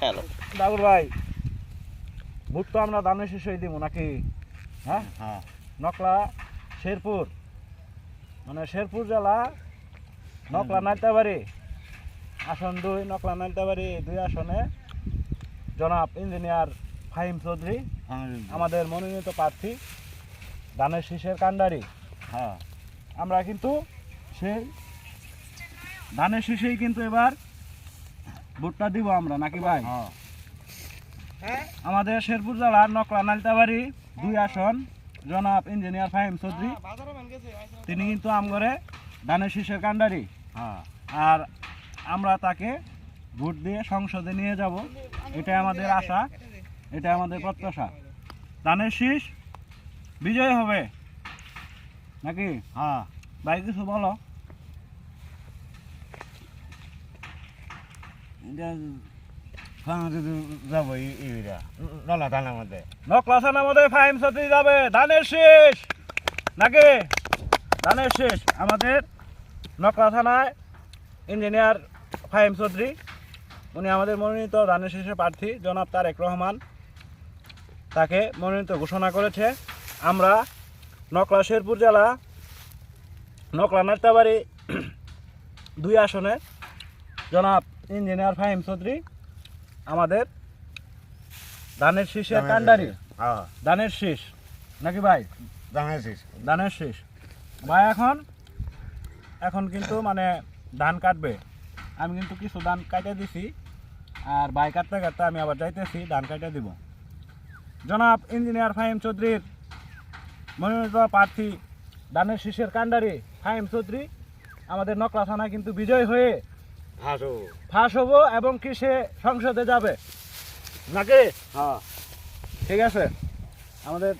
Hello. ভাই vote তো আমরা দানের শেষে দিব নাকি? হ্যাঁ? হ্যাঁ। নকলা শেরপুর মানে শেরপুর জেলা নকলা নাইতাবাড়ি। আসন দুই নকলা নাইতাবাড়ি দুই আসনে। জনাব ইঞ্জিনিয়ার ফাহিম চৌধুরী আমাদের মনোনীত প্রার্থী ধানের শীষের কান্ডারি হ্যাঁ। আমরা কিন্তু সেই ধানের শীষেই কিন্তু এবার ভোটটা দিব আমরা নাকি ভাই? হ্যাঁ। আমাদের শেরপুর জেলার নকলা নালিতাবাড়ি দুই আসন জনাব ইঞ্জিনিয়ার ফাহিম চৌধুরী। তিনি কিন্তু আমগরে ধানের শীষের কান্ডারি হ্যাঁ। আর আমরা তাকে ভোট দিয়ে সংসদে নিয়ে যাব। এটা আমাদের আশা এটা আমাদের প্রত্যাশা। ধানের শীষ বিজয় হবে? নাকি? হ্যাঁ। ভাই কিছু বলো এটা ফাঁকা যাব ইরা নলা থানার মধ্যে। নকলা মধ্যে চৌধুরী যাবে ধানের শেষ। নাকি? ধানের শেষ। আমাদের নকলা থানায় ইঞ্জিনিয়ার ফাহিম চৌধুরী উনি আমাদের মনোনীত ধানের শেষের প্রার্থী জনাব তারেক রহমান। তাকে মনোনীত ঘোষণা করেছে। আমরা নকলা শেরপুর জেলা নকলা নাট্যাবাড়ি দুই আসনে জনাব ইঞ্জিনিয়ার ফাহিম চৌধুরী আমাদের ধানের শীষের কান্ডারি। হ্যাঁ। ধানের শীষ। নাকি ভাই? জানাইছিস ধানের শীষ। ভাই এখন এখন কিন্তু মানে ধান কাটবে। আমি কিন্তু কিছু ধান কাটে দিছি। আর ভাই কাটতে কাটতে আমি আবার যাইতেছি ধান কাটে দিব। জনাব ইঞ্জিনিয়ার ফাহিম চৌধুরীর মনোনীত প্রার্থী ধানের শীষের কান্ডারি ফাহিম চৌধুরী আমাদের নকলা থানায় কিন্তু বিজয় হয়ে ফাঁস হব এবং কি সে সংসদে যাবে? নাকি? হ্যাঁ। ঠিক আছে। আমাদের